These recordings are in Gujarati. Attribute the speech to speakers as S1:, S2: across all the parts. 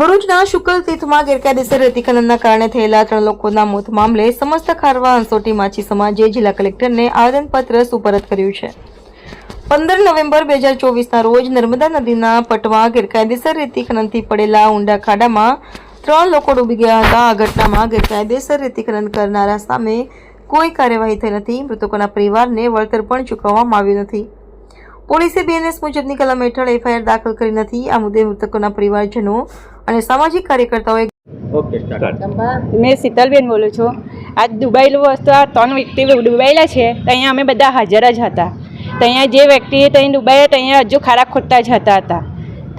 S1: ભરૂચના શુકલ તીર્થમાં ગેરકાયદેસર રેતીખનનના કારણે થયેલા ત્રણ લોકોના મોત મામલે સમસ્ત ખારવા અંસોટી માછી સમાજે જિલ્લા કલેક્ટરને આવેદનપત્ર સુપરત કર્યું છે. પંદર નવેમ્બર બે હજાર ચોવીસના રોજ નર્મદા નદીના પટમાં ગેરકાયદેસર રેતી પડેલા ઊંડા ખાડામાં ત્રણ લોકો ડૂબી ગયા હતા. આ ઘટનામાં ગેરકાયદેસર રેતી કરનારા સામે કોઈ કાર્યવાહી થઈ નથી. મૃતકોના પરિવારને વળતર પણ ચૂકવવામાં આવ્યું નથી. પોલીસે બીએનએસ મુજબની કલમ હેઠળ એફઆઈઆર દાખલ કરી નથી. આ મુદ્દે મૃતકોના પરિવારજનો અને સામાજિક કાર્યકર્તાઓએ
S2: મેં શીતલબેન બોલું છું. આજ દુબાઈલું વસ્તુ આ ત્રણ વ્યક્તિ દુબાયેલા છે તો અહીંયા અમે બધા હાજર જ હતા. તો અહીંયા જે વ્યક્તિ ત્યાં દુબઈએ ત્યાં હજુ ખાડા ખોટતા જ હતા હતા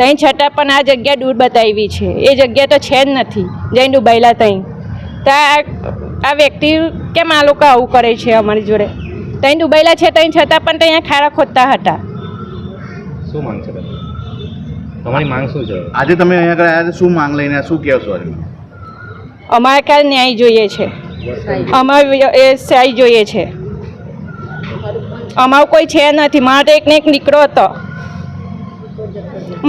S2: ત્યાં છતાં પણ આ જગ્યા દૂર બતાવી છે. એ જગ્યા તો છે જ નથી જઈને ડૂબાયેલા ત્યાં તો આ આ વ્યક્તિ કેમ આ લોકો આવું કરે છે અમારી જોડે? ત્યાં ડૂબાયેલા છે ત્યાં છતાં પણ ત્યાં ખાડા ખોદતા હતા.
S3: શું માંગ છે તમારી? માંગ શું છે?
S4: આજે તમે અહીંયા આગળ આવ્યા શું માંગ લઈને શું કહેશો
S2: અમારે કાલ ન્યાય જોઈએ છે. અમારે એ સહાય જોઈએ છે. અમારું કોઈ છે નથી. માટે એકને એક દીકરો હતો.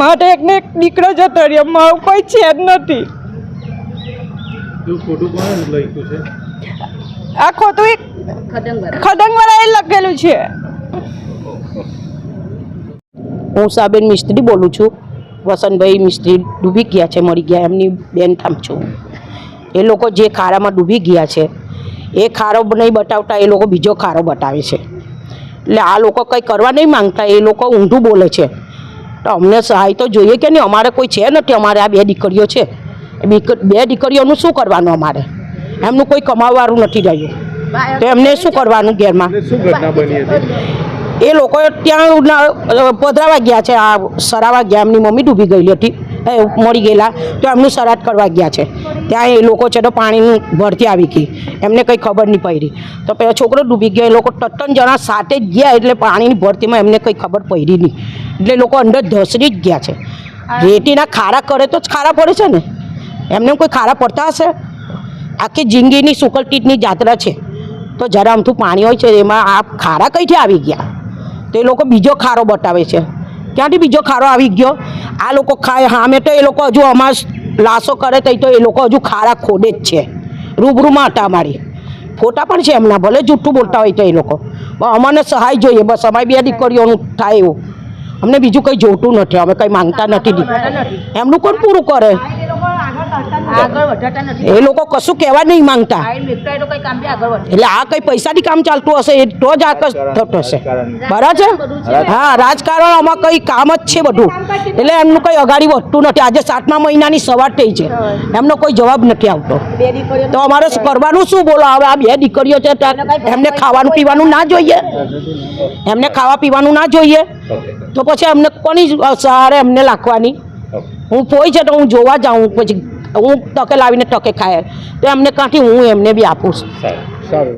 S2: માટે એકને એક દીકરો જતો રહ્યો. મારું કોઈ છે જ નથી. આ ખોટું એક ખડંગવાળાએ લખેલું છે.
S5: હું સાબેન મિસ્ત્રી બોલું છું. વસંતભાઈ મિસ્ત્રી ડૂબી ગયા છે મળી ગયા, એમની બેન થામ છું. એ લોકો જે ખારામાં ડૂબી ગયા છે, એ ખારો નહીં બતાવતા, એ લોકો બીજો ખારો બતાવે છે. એટલે આ લોકો કંઈ કરવા નહીં માંગતા, એ લોકો ઊંધું બોલે છે. તો અમને સહાય તો જોઈએ કે નહીં? અમારે કોઈ છે નથી, અમારે આ બે દીકરીઓ છે. બે દીકરીઓનું શું કરવાનું અમારે? એમનું કોઈ કમાવવાનું નથી રહ્યું. તો એમને શું કરવાનું ઘેરમાં? એ લોકો ત્યાં પધરાવા ગયા છે. આ સરાવા ગયા, એમની મમ્મી ડૂબી ગયેલી હતી. મરી ગયેલા, તો એમનું સરાટ કરવા ગયા છે. ત્યાં એ લોકો છે તો પાણીની ભરતી આવી ગઈ. એમને કંઈ ખબર નહીં પડી. તો પેલો છોકરો ડૂબી ગયો. એ લોકો તત્તન જણા સાથે જ ગયા એટલે પાણીની ભરતીમાં એમને કંઈ ખબર પડી નહીં. એટલે લોકો અંદર ધસરી જ ગયા છે. રેટીના ખારા કરે તો જ ખારા પડે છે ને? એમને કોઈ ખારા પડતા હશે? આખી જિંદગીની સુકલટીટની જાત્રા છે. તો જરા અમથું પાણી હોય છે, એમાં આ ખારા કઈથી આવી ગયા? તો એ લોકો બીજો ખારો બતાવે છે. ક્યાંથી બીજો ખારો આવી ગયો? આ લોકો ખાય સામે તો એ લોકો હજુ અમાર લાશો કરે તઈ તો એ લોકો હજુ ખારા ખોદે જ છે. રૂબરૂમાં હતા અમારી ફોટા પણ છે એમના, ભલે જૂઠું બોલતા હોય તો એ લોકો. અમને સહાય જોઈએ, બસ અમારી બે દીકરીઓનું થાય એવું. અમને બીજું કંઈ જોતું નથી, અમે કંઈ માંગતા નથી. એમનું કોણ પૂરું કરે? એ લોકો કશું કહેવા નહીં માંગતા. એટલે આ કઈ પૈસાથી કામ ચાલતું હશે એ તો જ આ થતું હશે. બરાબર છે? હા રાજકારણ આમાં કઈ કામ જ છે બધું. એટલે એમનું કઈ અગાડી વધતું નથી. આજે સાતમા મહિનાની સવાર થઈ છે. એમનો કોઈ જવાબ નથી આવતો. તો અમારે કરવાનું? શું બોલો? હવે આ બે દીકરીઓ છે એમને ખાવાનું પીવાનું ના જોઈએ. એમને ખાવા પીવાનું ના જોઈએ. તો પછી અમને કોની સહારે એમને લાખવાની? હું પોઈ છે તો હું જોવા જાઉં. પછી હું તકે લાવીને તકે ખાય. તો એમને કાંઠી હું એમને બી આપું છું.
S3: સારું